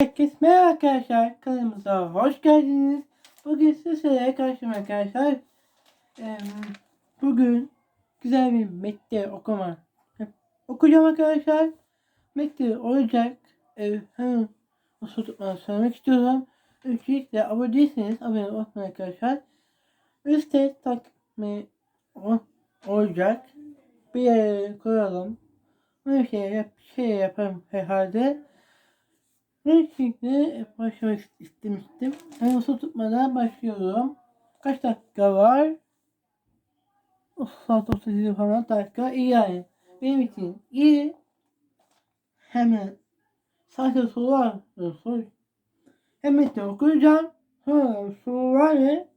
Herkese merhaba arkadaşlar. Kanalımıza hoş geldiniz. Bugün sizlere karşıma arkadaşlar. Bugün güzel bir mekte okuma okuyacağım arkadaşlar. Mekte olacak. Eee, hemen nasıl tutmanı söylemek istiyorum. Öncelikle abone değilseniz abone olmayı arkadaşlar. Üste takmayı o- olacak. Bir yere koyalım. Bir şey, yap, şey yaparım herhalde. Öncelikle başlamak istemiştim. Hemen su tutmadan başlıyorum. Kaç dakika var? Of, saat 37 falan dakika. İyi yani. Benim için iyi. Hemen sadece sorular sor. Hemen de okuyacağım. Sonra soruları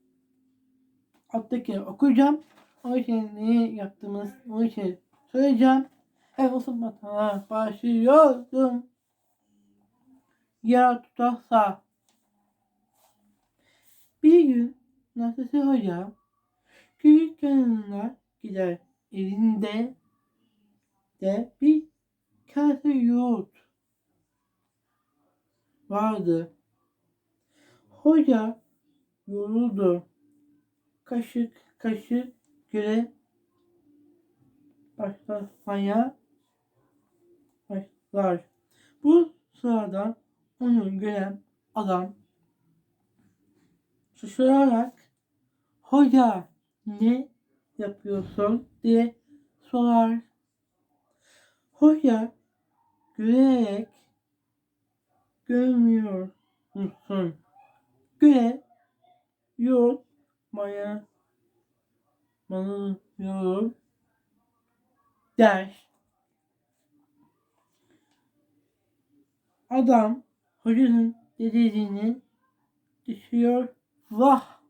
alttaki okuyacağım. O için ne yaptığımız o için söyleyeceğim. Hemen ısınmadan başlıyorum ya tutarsa. Bir gün Nasrettin Hoca küçük yanına gider. Elinde de bir kase yoğurt vardı. Hoca yoruldu. Kaşık kaşık göre başlamaya başlar. Bu sırada onu gören adam şaşırarak hoca ne yapıyorsun diye sorar. Hoca gülerek görmüyor musun? Göre yok maya manılıyorum der. Adam hocanın dediğini düşüyor. Vah!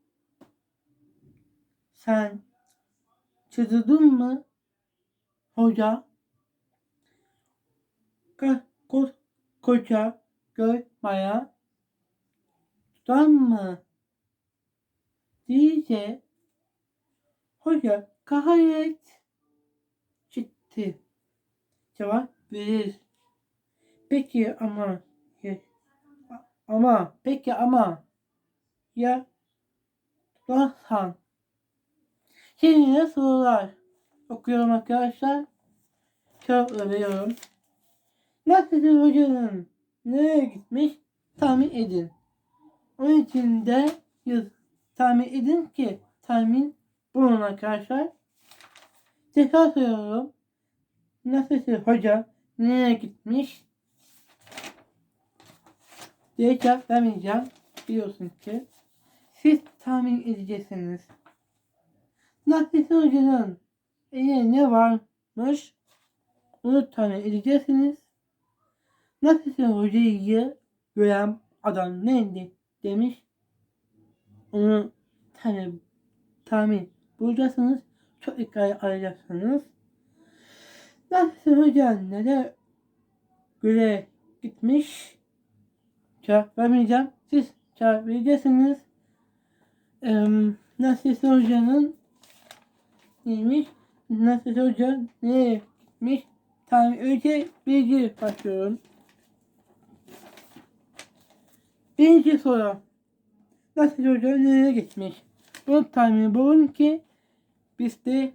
Sen çıldırdın mı? Hoca Ka ko koca görmaya tutar mı? Diye hoca gayet ciddi cevap verir. Peki ama ya, ama peki ama ya Şimdi de sorular okuyorum arkadaşlar. Cevapları veriyorum. Nasrettin Hoca'nın nereye gitmiş tahmin edin. Onun için de yaz, tahmin edin ki tahmin bulun arkadaşlar. Tekrar soruyorum. Nasrettin Hoca nereye gitmiş? Cevap vermeyeceğim. Biliyorsunuz ki. Siz tahmin edeceksiniz. Nasrettin Hoca'nın eline ne varmış? Onu tahmin edeceksiniz. Nasrettin Hoca'yı gören adam neydi demiş. Onu tahmin, tahmin bulacaksınız. Çok dikkatli arayacaksınız. Nasrettin Hoca nereye göre gitmiş? Vermeyeceğim. Siz cevap vereceksiniz. Ee, Nasrettin Hoca'nın neymiş? Nasrettin Hoca nereye gitmiş? Tamam önce bilgi başlıyorum. Birinci soru. Nasrettin Hoca nereye gitmiş? Bunu tahmini bulun ki bizde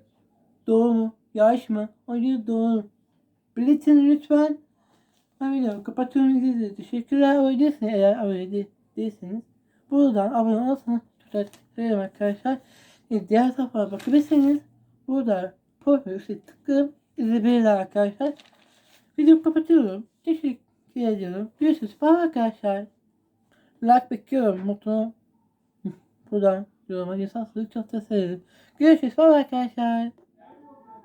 doğru mu? Yanlış mı? Hoca doğru. Belirtin lütfen. Ben videomu kapatıyorum. İzlediğiniz teşekkürler. Abone değilseniz eğer abone de- değilseniz buradan abone olursanız çok arkadaşlar. E, diğer sayfalara bakabilirsiniz. Burada profil üstüne tıklayıp izleyebilirler arkadaşlar. Videomu kapatıyorum. Teşekkür ediyorum. Görüşürüz. Bye arkadaşlar. Like bekliyorum. Mutlu. Buradan yoruma yazarsanız çok teşekkür ederim. Görüşürüz. Bye arkadaşlar.